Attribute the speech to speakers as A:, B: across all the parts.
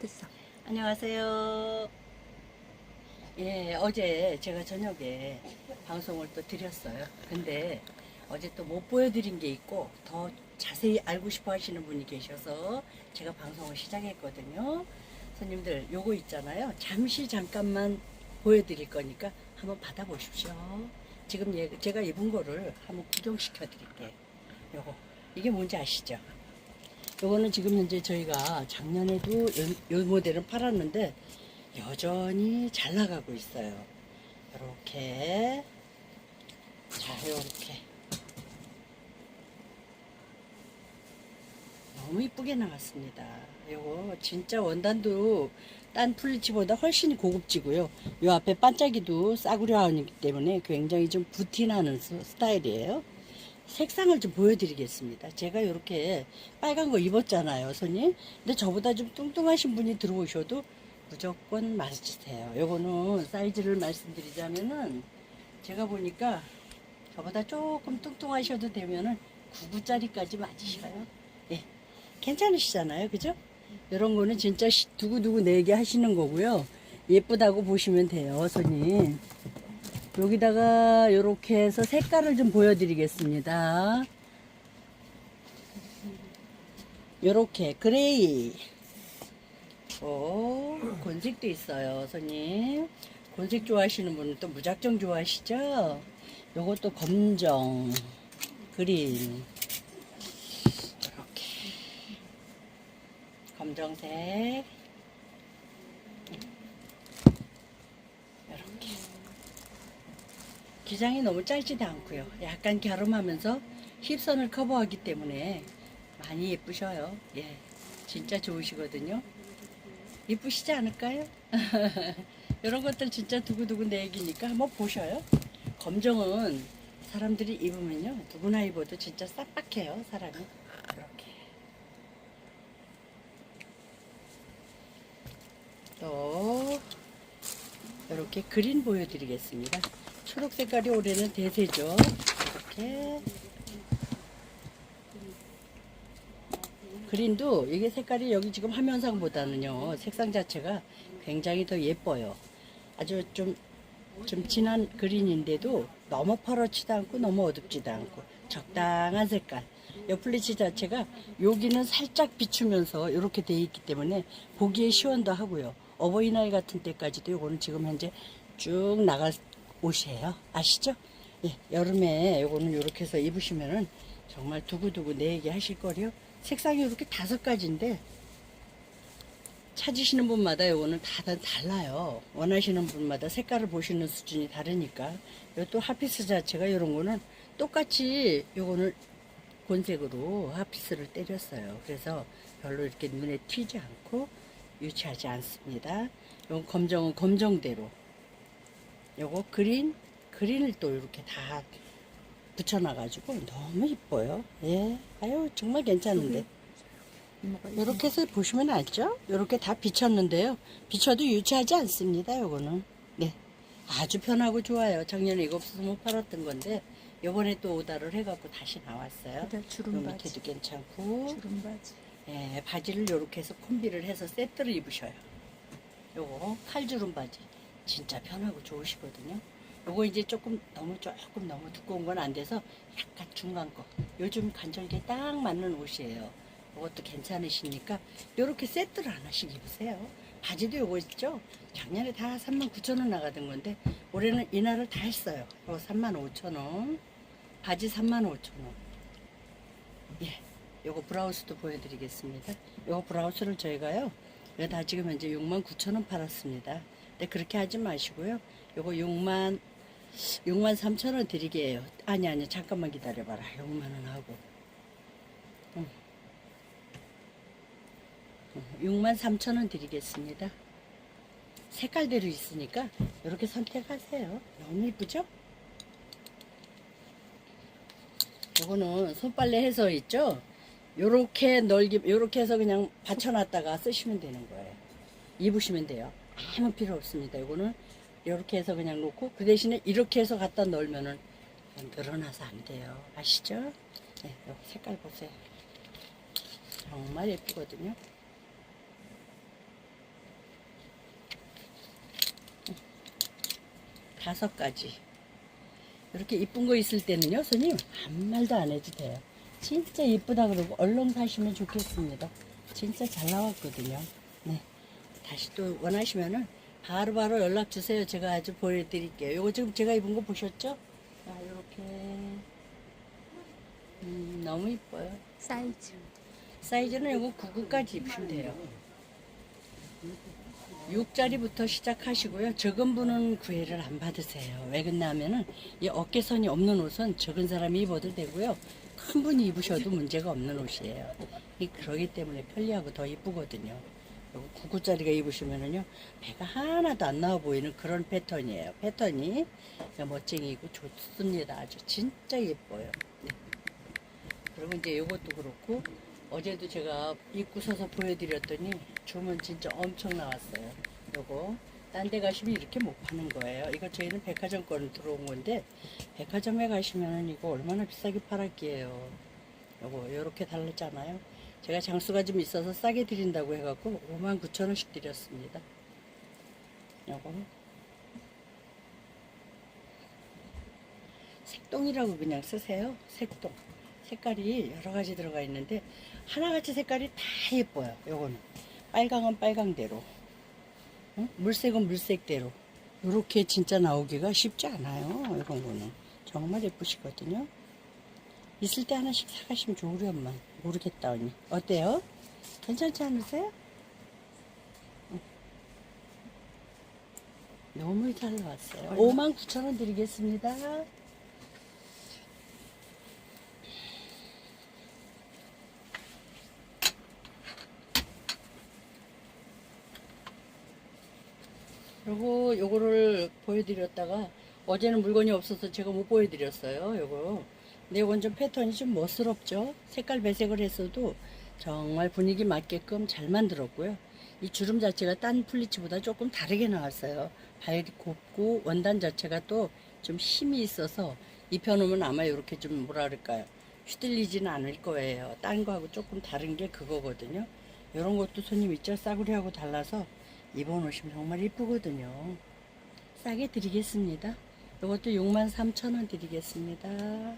A: 됐어.
B: 안녕하세요. 예, 어제 제가 저녁에 방송을 또 드렸어요. 근데 어제 또 못 보여드린 게 있고 더 자세히 알고 싶어 하시는 분이 계셔서 제가 방송을 시작했거든요. 손님들 요거 있잖아요. 잠시 잠깐만 보여드릴 거니까 한번 받아보십시오. 지금 얘- 제가 입은 거를 한번 구경시켜 드릴게요. 요거. 이게 뭔지 아시죠? 요거는 지금 현재 저희가 작년에도 요, 요 모델은 팔았는데 여전히 잘 나가고 있어요. 요렇게. 자, 요렇게. 너무 이쁘게 나왔습니다. 요거 진짜 원단도 딴 플리츠보다 훨씬 고급지고요. 요 앞에 반짝이도 싸구려 하원이기 때문에 굉장히 좀 부티나는 스- 스타일이에요. 색상을 좀 보여드리겠습니다. 제가 이렇게 빨간 거 입었잖아요, 손님. 근데 저보다 좀 뚱뚱하신 분이 들어오셔도 무조건 맞으세요. 요거는 사이즈를 말씀드리자면은 제가 보니까 저보다 조금 뚱뚱하셔도 되면은 9구짜리까지 맞으셔요. 예. 괜찮으시잖아요. 그죠? 이런 거는 진짜 시- 두고두고 내게 하시는 거고요. 예쁘다고 보시면 돼요, 손님. 여기다가 이렇게 해서 색깔을 좀 보여드리겠습니다. 요렇게 그레이. 오 곤색도 있어요 손님. 곤색 좋아하시는 분은 또 무작정 좋아하시죠? 요것도 검정 그린. 이렇게. 검정색 이렇게 기장이 너무 짧지도 않고요. 약간 갸름하면서 힙선을 커버하기 때문에 많이 예쁘셔요. 예, 진짜 좋으시거든요. 예쁘시지 않을까요? 이런 것들 진짜 두고두고 내 얘기니까 한번 보셔요. 검정은 사람들이 입으면요 누구나 입어도 진짜 싹박해요 사람이 이렇게 또 이렇게 그린 보여드리겠습니다. 초록 색깔이 올해는 대세죠. 이렇게 그린도 이게 색깔이 여기 지금 화면상보다는요 색상 자체가 굉장히 더 예뻐요. 아주 좀, 좀 진한 그린인데도 너무 퍼렇지도 않고 너무 어둡지도 않고 적당한 색깔. 이 플리츠 자체가 여기는 살짝 비추면서 이렇게 돼 있기 때문에 보기에 시원도 하고요. 어버이날 같은 때까지도 요거는 지금 현재 쭉 나갈 옷이에요. 아시죠? 예, 여름에 요거는 이렇게 해서 입으시면은 정말 두고두고 내 얘기 하실 거리요. 색상이 이렇게 다섯 가지인데 찾으시는 분마다 요거는 다, 다 달라요. 원하시는 분마다 색깔을 보시는 수준이 다르니까. 또 하피스 자체가 이런 거는 똑같이 요거는 곤색으로 하피스를 때렸어요. 그래서 별로 이렇게 눈에 튀지 않고 유치하지 않습니다. 요 검정은 검정대로. 요거 그린, 그린을 또 이렇게 다 붙여놔가지고 너무 이뻐요. 예. 아유, 정말 괜찮은데. 이렇게 해서 보시면 알죠? 이렇게 다 비쳤는데요. 비쳐도 유치하지 않습니다. 요거는. 네. 아주 편하고 좋아요. 작년에 이거 없어서 못 팔았던 건데, 요번에 또 오다를 해갖고 다시 나왔어요.
A: 주름 바지.
B: 밑에도 괜찮고,
A: 주름 바지.
B: 예, 바지를 요렇게 해서 콤비를 해서 세트를 입으셔요. 요거 칼주름 바지. 진짜 편하고 좋으시거든요. 요거 이제 조금 너무 조금 너무 두꺼운 건 안 돼서 약간 중간 거. 요즘 간절기에 딱 맞는 옷이에요. 이것도 괜찮으시니까 요렇게 세트를 하나씩 입으세요. 바지도 요거 있죠? 작년에 다 39,000원 나가던 건데 올해는 이날을 다 했어요. 요거 35,000원. 바지 35,000원. 예. 요거 브라우스도 보여드리겠습니다. 요거 브라우스를 저희가요. 다 지금 현재 69,000원 팔았습니다. 근데 그렇게 하지 마시고요. 요거 6만 6만 3천 원 드리게요. 아니 아니 잠깐만 기다려봐라. 6만 원 하고. 응. 응, 6만 3천 원 드리겠습니다. 색깔대로 있으니까 이렇게 선택하세요. 너무 이쁘죠? 요거는 손빨래 해서 있죠? 요렇게 넓게 요렇게 해서 그냥 받쳐놨다가 쓰시면 되는 거예요. 입으시면 돼요. 아무 필요 없습니다. 이거는 이렇게 해서 그냥 놓고 그 대신에 이렇게 해서 갖다 넣으면은 늘어나서 안 돼요. 아시죠? 네, 색깔 보세요. 정말 예쁘거든요. 다섯 가지. 이렇게 이쁜 거 있을 때는요, 손님, 아무 말도 안 해도 돼요. 진짜 예쁘다 그러고 얼른 사시면 좋겠습니다. 진짜 잘 나왔거든요. 네. 다시 또 원하시면은 바로 바로 연락 주세요. 제가 아주 보여드릴게요. 요거 지금 제가 입은 거 보셨죠? 자, 이렇게. 음, 너무 이뻐요.
A: 사이즈.
B: 사이즈는 이거 9구까지 입으시면 돼요. 6짜리부터 시작하시고요. 적은 분은 구애를 안 받으세요. 왜 그러냐면은 이 어깨선이 없는 옷은 적은 사람이 입어도 되고요. 큰 분이 입으셔도 문제가 없는 옷이에요. 이 그러기 때문에 편리하고 더 이쁘거든요. 요거 9구짜리가 입으시면은요. 배가 하나도 안 나와 보이는 그런 패턴이에요. 패턴이 멋쟁이고 좋습니다. 아주 진짜 예뻐요. 네. 그리고 이제 이것도 그렇고 어제도 제가 입고 서서 보여드렸더니 주문 진짜 엄청 나왔어요. 요거 딴 데 가시면 이렇게 못 파는 거예요. 이거 저희는 백화점 거는 들어온 건데 백화점에 가시면은 이거 얼마나 비싸게 팔았기에요. 요거 요렇게 달랐잖아요. 제가 장수가 좀 있어서 싸게 드린다고 해갖고 59,000원씩 드렸습니다. 요거 색동이라고 그냥 쓰세요. 색동. 색깔이 여러 가지 들어가 있는데 하나같이 색깔이 다 예뻐요. 요거는 빨강은 빨강대로, 응? 물색은 물색대로. 이렇게 진짜 나오기가 쉽지 않아요. 이런 거는 정말 예쁘시거든요. 있을 때 하나씩 사가시면 좋으련만 모르겠다 언니. 어때요? 괜찮지 않으세요? 응. 너무 잘 나왔어요. 59,000원 드리겠습니다. 요거 요거를 보여드렸다가 어제는 물건이 없어서 제가 못 보여드렸어요. 요거. 요건 좀 패턴이 좀 멋스럽죠. 색깔 배색을 했어도 정말 분위기 맞게끔 잘 만들었고요. 이 주름 자체가 딴 플리츠보다 조금 다르게 나왔어요. 곱고 원단 자체가 또 좀 힘이 있어서 입혀놓으면 아마 이렇게 좀 뭐라 그럴까요. 휘둘리지는 않을 거예요. 딴 거하고 조금 다른 게 그거거든요. 이런 것도 손님 있죠. 싸구려하고 달라서 입어놓으시면 정말 이쁘거든요. 싸게 드리겠습니다. 이것도 63,000원 드리겠습니다.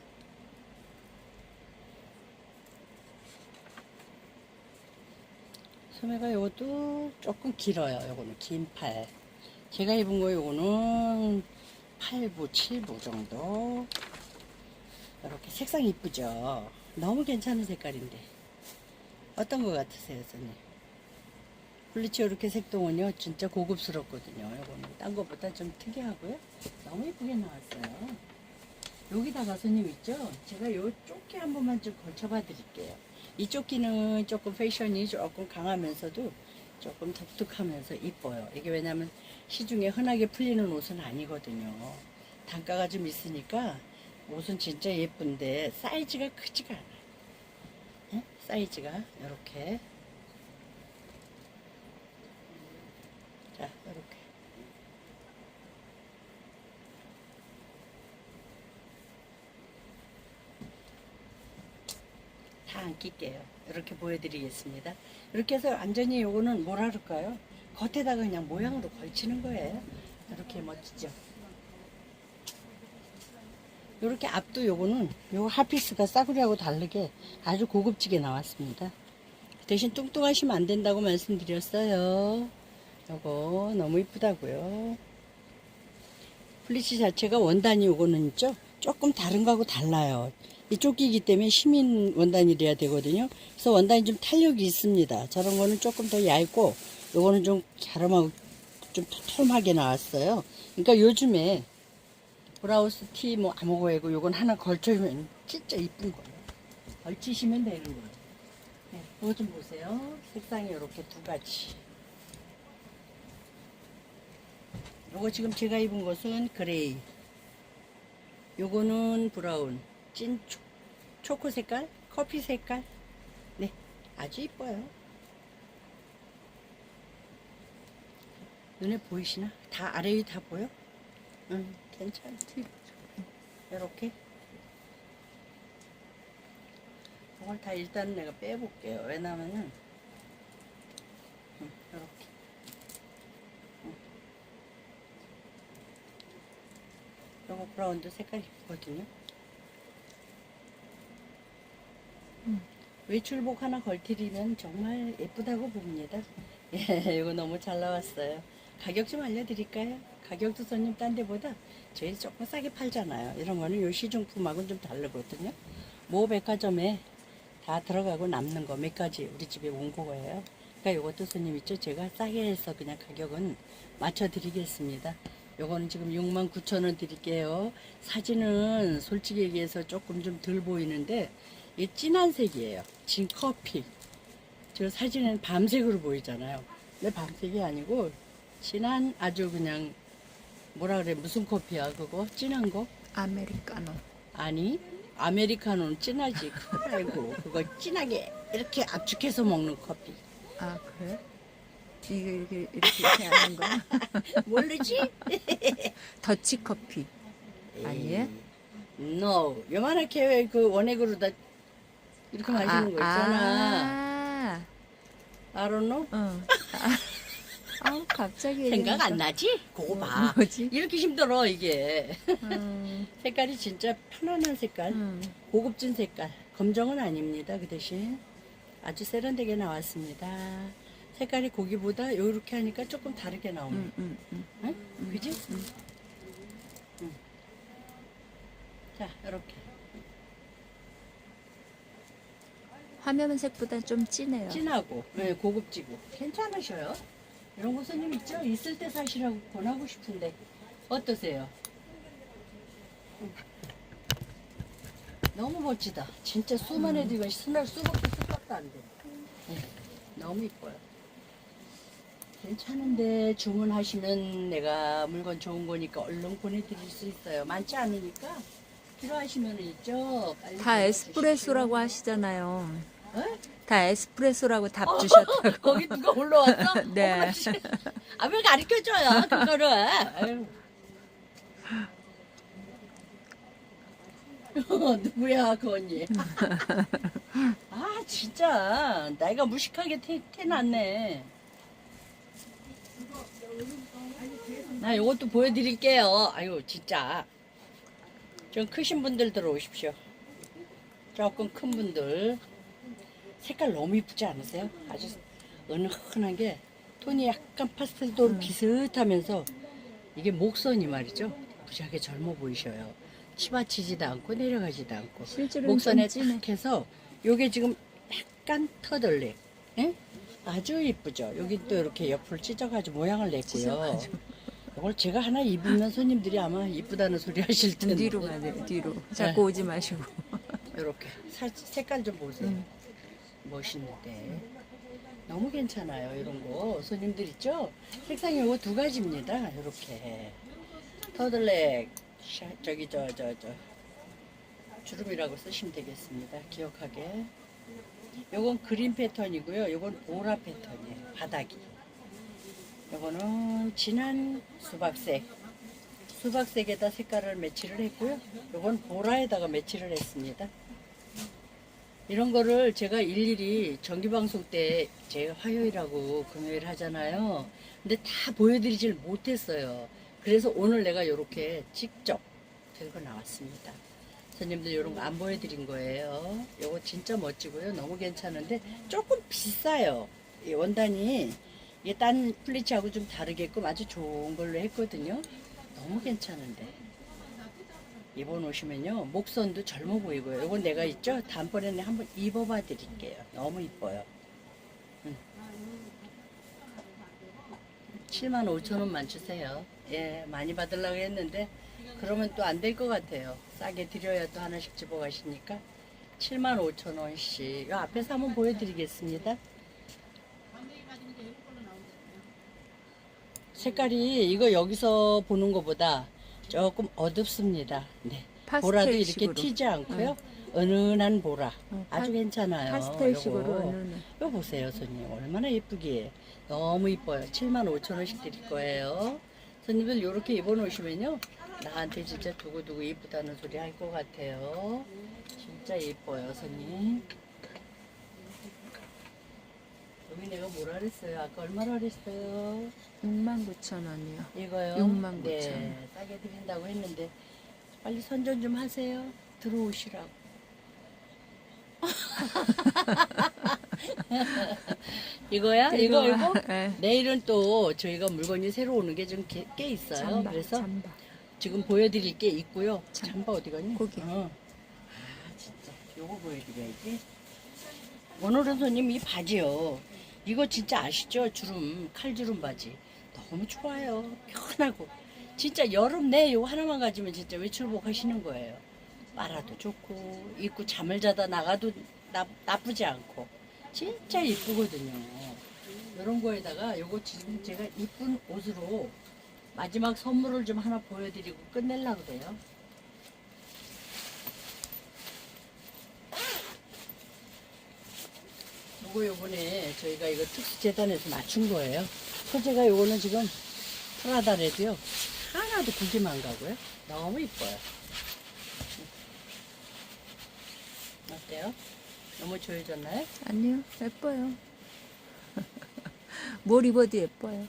B: 소매가 이것도 조금 길어요. 요거는 긴 팔. 제가 입은 거 요거는 8부, 7부 정도. 이렇게 색상 이쁘죠? 너무 괜찮은 색깔인데. 어떤 거 같으세요, 선생님? 블리치 이렇게 색동은요 진짜 고급스럽거든요. 이거는 딴 거보다 좀 특이하고요. 너무 예쁘게 나왔어요. 여기다가 손님 있죠? 제가 요 조끼 한 번만 좀 걸쳐봐 드릴게요. 이 조끼는 조금 패션이 조금 강하면서도 조금 독특하면서 이뻐요. 이게 왜냐면 시중에 흔하게 풀리는 옷은 아니거든요. 단가가 좀 있으니까 옷은 진짜 예쁜데 사이즈가 크지가 않아요. 예? 사이즈가 이렇게 자, 이렇게. 다 안 낄게요. 이렇게 보여드리겠습니다. 이렇게 해서 완전히 요거는 뭐라 그럴까요? 겉에다가 그냥 모양으로 걸치는 거예요. 이렇게 멋지죠? 이렇게 앞도 요거는 요 핫피스가 싸구려하고 다르게 아주 고급지게 나왔습니다. 대신 뚱뚱하시면 안 된다고 말씀드렸어요. 요거 너무 이쁘다고요. 플리츠 자체가 원단이 요거는 있죠? 조금 다른 거하고 달라요. 이쪽이기 때문에 시민 원단이래야 되거든요. 그래서 원단이 좀 탄력이 있습니다. 저런 거는 조금 더 얇고 요거는 좀 갸름하고 좀 토톰하게 나왔어요. 그러니까 요즘에 브라우스 티 뭐 아무거이고 요건 하나 걸쳐주면 진짜 이쁜 거예요. 걸치시면 되는 거예요. 네, 이거 좀 보세요. 색상이 이렇게 두 가지. 요거 지금 제가 입은 것은 그레이. 요거는 브라운. 찐 초, 초코 색깔? 커피 색깔? 네. 아주 이뻐요. 눈에 보이시나? 다 아래 위다 보여? 응, 괜찮아. 이렇게. 이걸 다 일단 내가 빼볼게요. 왜냐면은, 응, 이렇게. 요거 브라운도 색깔 이쁘거든요. 외출복 하나 걸트리면 정말 예쁘다고 봅니다. 예, 이거 너무 잘 나왔어요. 가격 좀 알려드릴까요? 가격도 손님 딴 데보다 저희 조금 싸게 팔잖아요. 이런 거는 요 시중품하고는 좀 다르거든요. 모 백화점에 다 들어가고 남는 거 몇 가지 우리 집에 온 거예요. 그러니까 요것도 손님 있죠? 제가 싸게 해서 그냥 가격은 맞춰드리겠습니다. 요거는 지금 6만 9천 원 드릴게요. 사진은 솔직히 얘기해서 조금 좀 덜 보이는데 이 진한 색이에요. 진 커피. 저 사진은 밤색으로 보이잖아요. 근데 밤색이 아니고 진한 아주 그냥 뭐라 그래 무슨 커피야 그거 진한 거?
A: 아메리카노.
B: 아니 아메리카노는 진하지 그거 말고 그거 진하게 이렇게 압축해서 먹는 커피
A: 아 그래? 이게 이렇게 이렇게, 이렇게 하는 거?
B: 모르지?
A: 더치 커피. 아니에요?
B: No 요만하게 왜그 원액으로 다 이렇게 마시는 거 있잖아
A: 아,
B: I don't know
A: 어. 아, 아우 갑자기
B: 생각 안. 나지? 그거 봐
A: 뭐지?
B: 이렇게 힘들어 이게
A: 음,
B: 색깔이 진짜 편안한 색깔
A: 음.
B: 고급진 색깔 검정은 아닙니다 그 대신 아주 세련되게 나왔습니다 색깔이 고기보다 요렇게 하니까 조금 다르게 나오네
A: 음, 음, 음.
B: 응? 그지? 응. 자 이렇게
A: 화면색보다 좀 진해요.
B: 진하고 네, 고급지고 괜찮으셔요 이런 거 손님 있죠? 있을 때 사시라고 권하고 싶은데 어떠세요? 응. 너무 멋지다 진짜 수만
A: 음.
B: 애들이 수날 수밖에 수밖에 안돼 너무 이뻐요 괜찮은데 주문하시면 내가 물건 좋은 거니까 얼른 보내드릴 수 있어요 많지 않으니까 필요하시면 있죠
A: 다 에스프레소라고 하시잖아요.
B: 어?
A: 다 에스프레소라고 답 주셨다고.
B: 거기 누가 올라왔어?
A: 네.
B: 아, 왜 가르쳐줘요, 그거를. 아유. 누구야, 그 언니. 아, 진짜. 나이가 무식하게 티, 티났네. 나 이것도 보여드릴게요. 아유, 진짜. 좀 크신 분들 들어오십시오. 조금 큰 분들. 색깔 너무 이쁘지 않으세요? 아주 은은한 게 톤이 약간 파스텔도
A: 음.
B: 비슷하면서 이게 목선이 말이죠. 무지하게 젊어 보이셔요. 치받치지도 않고 내려가지도 않고
A: 실제로는
B: 목선에
A: 좀 진해.
B: 딱 해서 요게 지금 약간 터덜레 예? 아주 이쁘죠. 여기 또 이렇게 옆을 찢어가지고 모양을 냈고요.
A: 찢어가지고.
B: 이걸 제가 하나 입으면 손님들이 아마 이쁘다는 소리 하실 텐데
A: 뒤로 가야 돼, 뒤로. 자꾸 오지 마시고.
B: 이렇게 사- 색깔 좀 보세요.
A: 음.
B: 멋있는데 너무 괜찮아요 이런 거 손님들 있죠? 색상이 요거 두 가지입니다. 이렇게 터들렉 샤- 저기 저 저 저 주름이라고 쓰시면 되겠습니다. 기억하게. 요건 그린 패턴이고요. 요건 보라 패턴이에요. 바닥이. 요거는 진한 수박색. 수박색에다 색깔을 매치를 했고요. 요건 보라에다가 매치를 했습니다. 이런 거를 제가 일일이 정기방송 때 제가 화요일하고 금요일 하잖아요. 근데 다 보여드리질 못했어요. 그래서 오늘 내가 이렇게 직접 들고 나왔습니다. 손님들 이런 거 안 보여드린 거예요. 이거 진짜 멋지고요. 너무 괜찮은데 조금 비싸요. 이 원단이 이게 딴 플리츠하고 좀 다르게끔 아주 좋은 걸로 했거든요. 너무 괜찮은데. 입어 놓으시면요 목선도 젊어 보이고요. 이건 내가 있죠. 다음번에는 한번 입어봐 드릴게요. 너무 이뻐요. 음. 7만 5천 원만 주세요. 예, 많이 받으려고 했는데 그러면 또 안 될 것 같아요. 싸게 드려야 또 하나씩 집어 가시니까 7만 5천 원씩. 요 앞에서 한번 보여드리겠습니다. 색깔이 이거 여기서 보는 것보다 조금 어둡습니다. 네. 보라도 이렇게. 튀지 않고요. 은은한 보라.
A: 어,
B: 아주
A: 파-
B: 괜찮아요.
A: 파스텔식으로
B: 요거. 이거 보세요, 손님. 얼마나 예쁘게. 너무 이뻐요. 7만 5천 원씩 드릴 거예요. 손님들 이렇게 입어놓으시면요. 나한테 진짜 두고두고 이쁘다는 소리 할 것 같아요. 진짜 예뻐요, 손님. 여기 내가 뭐라 그랬어요? 아까 얼마나 그랬어요?
A: 6만 9천 원이요.
B: 이거요?
A: 69,000.
B: 네, 싸게 드린다고 했는데 빨리 선전 좀 하세요. 들어오시라고. 이거야? 이거 이거?
A: 예.
B: 내일은 또 저희가 물건이 새로 오는 게 좀 꽤 있어요.
A: 잠바,
B: 그래서
A: 잠바.
B: 지금 보여드릴 게 있고요.
A: 참.
B: 잠바 어디 갔니?
A: 거기.
B: 어. 아 진짜 요거 보여드려야지. 오늘은 손님 이 바지요. 이거 진짜 아시죠? 주름 칼주름 바지. 너무 좋아요. 편하고. 진짜 여름 내 요거 하나만 가지면 진짜 외출복 하시는 거예요. 빨아도 좋고 입고 잠을 자다 나가도 나, 나쁘지 않고 진짜 이쁘거든요. 이런 거에다가 요거 지금 제가 이쁜 옷으로 마지막 선물을 좀 하나 보여드리고 끝내려고 그래요. 요거 요번에 저희가 이거 특수재단에서 맞춘 거예요. 소재가 요거는 지금 프라다래도요. 하나도 구김 안 가고요. 너무 이뻐요. 어때요? 너무 조여졌나요?
A: 아니요, 예뻐요. 뭘 입어도 예뻐요.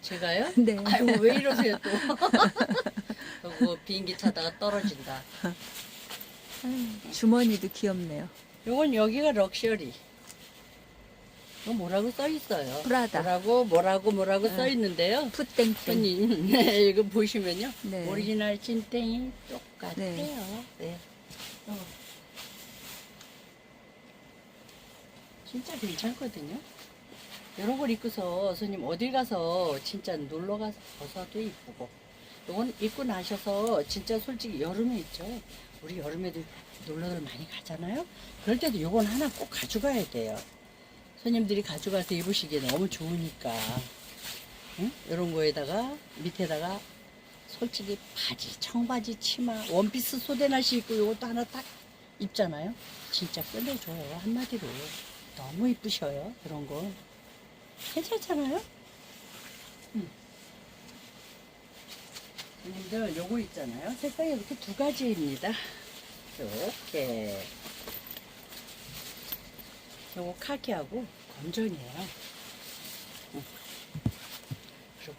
B: 제가요?
A: 네.
B: 아이고 왜 이러세요 또? 그거 비행기 타다가 떨어진다.
A: 아유, 주머니도 귀엽네요.
B: 요건 여기가 럭셔리. 이거 뭐라고 써 있어요?
A: 프라다.
B: 뭐라고 뭐라고 뭐라고
A: 응.
B: 써 있는데요.
A: 푸땡땡.
B: 손님, 네, 이거 보시면요.
A: 네.
B: 오리지널 찐땡이 똑같아요. 네. 어. 진짜 괜찮거든요. 이런 걸 입고서 손님 어딜 가서 진짜 놀러 가서도 이쁘고 이건 입고 나셔서 진짜 솔직히 여름에 있죠. 우리 여름에도 놀러들 많이 가잖아요. 그럴 때도 이건 하나 꼭 가져가야 돼요. 손님들이 가져가서 입으시기에 너무 좋으니까. 응? 이런 거에다가 밑에다가 솔직히 바지, 청바지, 치마, 원피스 소대나시 입고 이것도 하나 딱 입잖아요. 진짜 끝내줘요. 한마디로. 너무 이쁘셔요. 이런 거. 괜찮잖아요? 응. 손님들 요거 있잖아요. 색깔이 이렇게 두 가지입니다. 이렇게. 요거 카키하고 검정이에요. 응.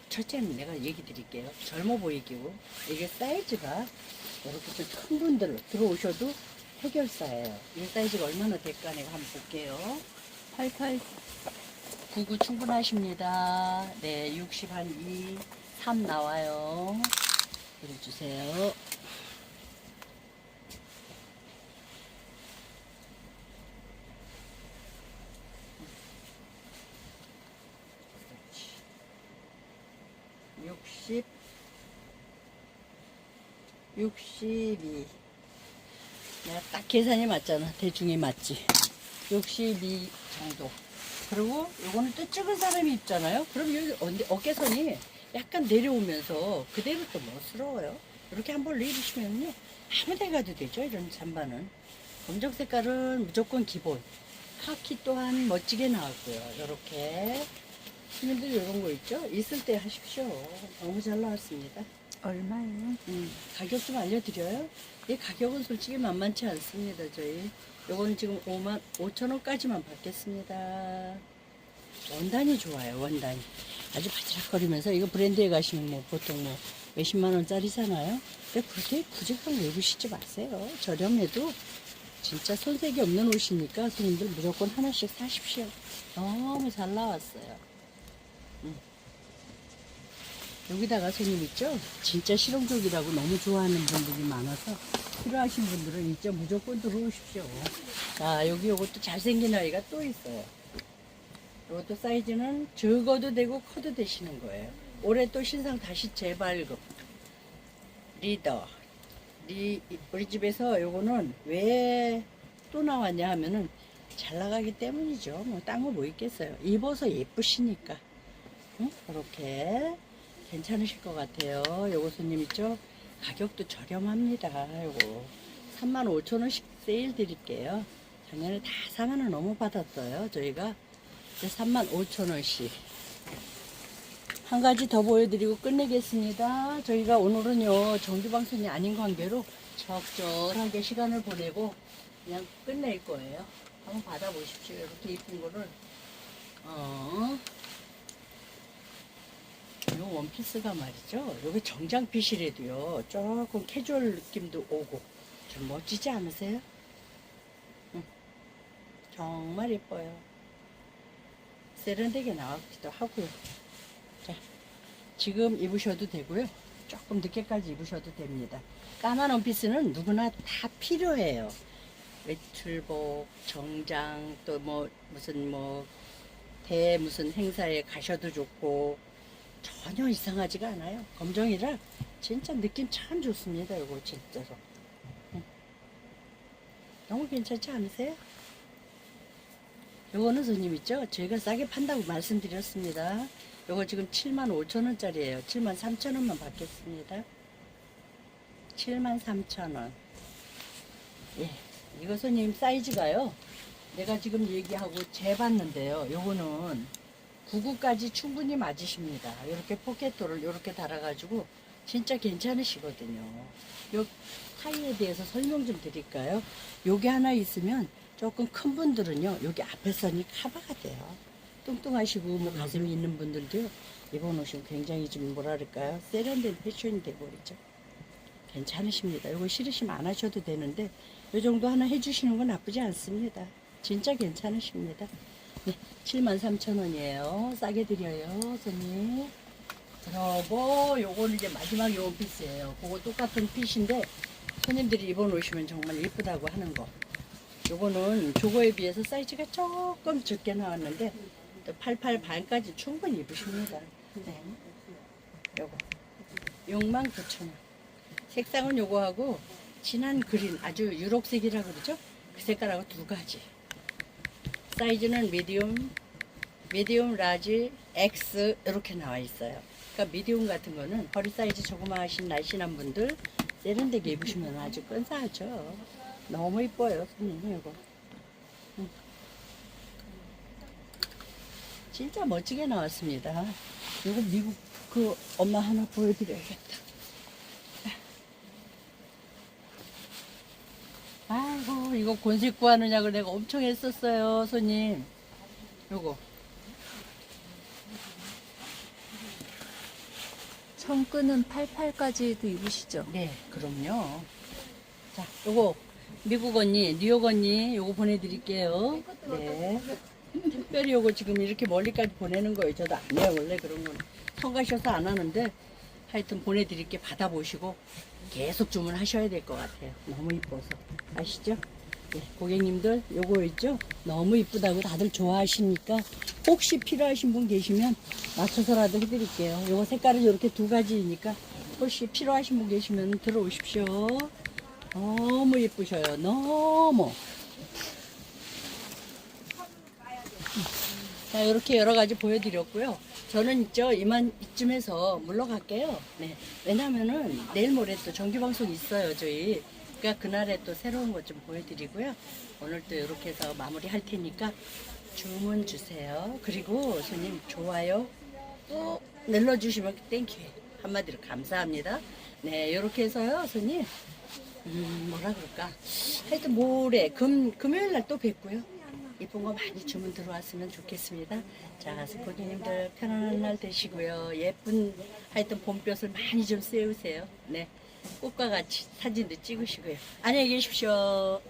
B: 첫째는 내가 얘기 드릴게요. 젊어 보이기고 이게 사이즈가 이렇게 좀 큰 분들 들어오셔도 해결사예요. 이 사이즈가 얼마나 될까 내가 한번 볼게요.
A: 88.
B: 99 충분하십니다. 네, 60 한 2, 3 나와요. 그려주세요. 62 내가 딱 계산이 맞잖아. 대충이 맞지. 62 정도. 그리고 요거는 또 찍은 사람이 있잖아요. 그럼 여기 어깨, 어깨선이 약간 내려오면서 그대로 또 멋스러워요. 이렇게 한번 내리시면요 아무 데 가도 되죠 이런 잠바는. 검정 색깔은 무조건 기본. 카키 또한 멋지게 나왔고요. 이렇게. 시민들 이런 거 있죠? 있을 때 하십시오. 너무 잘 나왔습니다.
A: 얼마예요?
B: 음, 가격 좀 알려드려요? 이 가격은 솔직히 만만치 않습니다, 저희. 요거는 지금 5만 5천 원까지만 받겠습니다. 원단이 좋아요, 원단이. 아주 바지락거리면서 이거 브랜드에 가시면 뭐 보통 뭐 몇십만 원짜리잖아요. 근데 그렇게 굳이 그걸 입으시지 마세요. 저렴해도 진짜 손색이 없는 옷이니까 손님들 무조건 하나씩 사십시오. 너무 잘 나왔어요. 여기다가 손님 있죠? 진짜 실용적이라고 너무 좋아하는 분들이 많아서 필요하신 분들은 진짜 무조건 들어오십시오. 자, 여기 요것도 잘생긴 아이가 또 있어요. 이것도 사이즈는 적어도 되고 커도 되시는 거예요. 올해 또 신상 다시 재발급. 리더. 리, 우리 집에서 요거는 왜 또 나왔냐 하면은 잘 나가기 때문이죠. 뭐, 딴 거 뭐 있겠어요. 입어서 예쁘시니까. 응? 이렇게. 괜찮으실 것 같아요. 요거 손님 있죠? 가격도 저렴합니다. 요거 35,000원씩 세일 드릴게요. 작년에 다 4만원 넘어 받았어요. 저희가 이제 35,000원씩. 한 가지 더 보여드리고 끝내겠습니다. 저희가 오늘은요, 정규방송이 아닌 관계로 적절하게 시간을 보내고 그냥 끝낼 거예요. 한번 받아보십시오. 이렇게 이쁜 거를. 어. 요 원피스가 말이죠. 여기 정장핏이라도요. 조금 캐주얼 느낌도 오고 좀 멋지지 않으세요? 응. 정말 예뻐요. 세련되게 나왔기도 하고요. 자, 지금 입으셔도 되고요. 조금 늦게까지 입으셔도 됩니다. 까만 원피스는 누구나 다 필요해요. 외출복, 정장, 또 뭐 무슨 뭐 대 무슨 행사에 가셔도 좋고 전혀 이상하지가 않아요. 검정이라 진짜 느낌 참 좋습니다. 이거 진짜로. 응. 너무 괜찮지 않으세요? 요거는 손님 있죠? 저희가 싸게 판다고 말씀드렸습니다. 요거 지금 7만 5천 원짜리예요. 7만 3천 원만 받겠습니다. 7만 3천 원. 예. 이거 손님 사이즈가요. 내가 지금 얘기하고 재봤는데요. 요거는 99까지 충분히 맞으십니다. 이렇게 포켓도를 이렇게 달아가지고 진짜 괜찮으시거든요. 요 타이에 대해서 설명 좀 드릴까요? 요게 하나 있으면 조금 큰 분들은요. 여기 앞에 선이 커버가 돼요. 뚱뚱하시고 뭐 가슴이 있는 분들도요. 입어놓으시면 굉장히 좀 뭐랄까요? 세련된 패션이 돼버리죠. 괜찮으십니다. 이거 싫으시면 안 하셔도 되는데 이 정도 하나 해주시는 건 나쁘지 않습니다. 진짜 괜찮으십니다. 네, 73,000원이에요. 싸게 드려요, 손님. 그리고 요거는 이제 마지막 요 피스예요. 그거 똑같은 핏인데 손님들이 입어놓으시면 정말 예쁘다고 하는 거. 요거는 저거에 비해서 사이즈가 조금 적게 나왔는데 또 88 반까지 충분히 입으십니다. 네. 요거 69,000원. 색상은 요거하고 진한 그린 아주 유록색이라 그러죠? 그 색깔하고 두 가지. 사이즈는 미디움, 미디움, 라지, X 이렇게 나와 있어요. 그러니까 미디움 같은 거는 허리 사이즈 조그마하신 날씬한 분들 세련되게 입으시면 아주 근사하죠. 너무 이뻐요, 손님 이거. 음. 진짜 멋지게 나왔습니다. 이거 미국 그 엄마 하나 보여드려야겠다. 아이고 이거 곤색 구하느냐고 내가 엄청 했었어요 손님. 요거.
A: 청끈은 88까지도 입으시죠?
B: 네 그럼요. 자 요거 미국 언니 뉴욕 언니 요거 보내드릴게요. 네. 특별히 요거 지금 이렇게 멀리까지 보내는 거예요. 저도 안 해요 원래 그런 거는 성가셔서 안 하는데 하여튼 보내드릴게 받아보시고 계속 주문하셔야 될 것 같아요 너무 이뻐서 아시죠? 네, 고객님들 요거 있죠? 너무 이쁘다고 다들 좋아하시니까 혹시 필요하신 분 계시면 맞춰서라도 해드릴게요. 요거 색깔은 이렇게 두 가지니까 혹시 필요하신 분 계시면 들어오십시오. 너무 예쁘셔요. 너무. 자, 이렇게 여러 가지 보여드렸고요. 저는 있죠, 이만 이쯤에서 물러갈게요. 네. 왜냐면은 내일 모레 또 정기방송 있어요, 저희. 그러니까 그날에 또 새로운 것 좀 보여드리고요. 오늘 또 이렇게 해서 마무리 할 테니까 주문 주세요. 그리고 손님 좋아요 또 눌러주시면 땡큐. 한마디로 감사합니다. 네, 이렇게 해서요, 손님. 음, 뭐라 그럴까. 하여튼 모레, 금, 금요일 날 또 뵙고요. 이쁜 거 많이 주문 들어왔으면 좋겠습니다. 자, 고객님들 편안한 날 되시고요. 예쁜 하여튼 봄볕을 많이 좀 쐬우세요. 네. 꽃과 같이 사진도 찍으시고요. 안녕히 계십시오.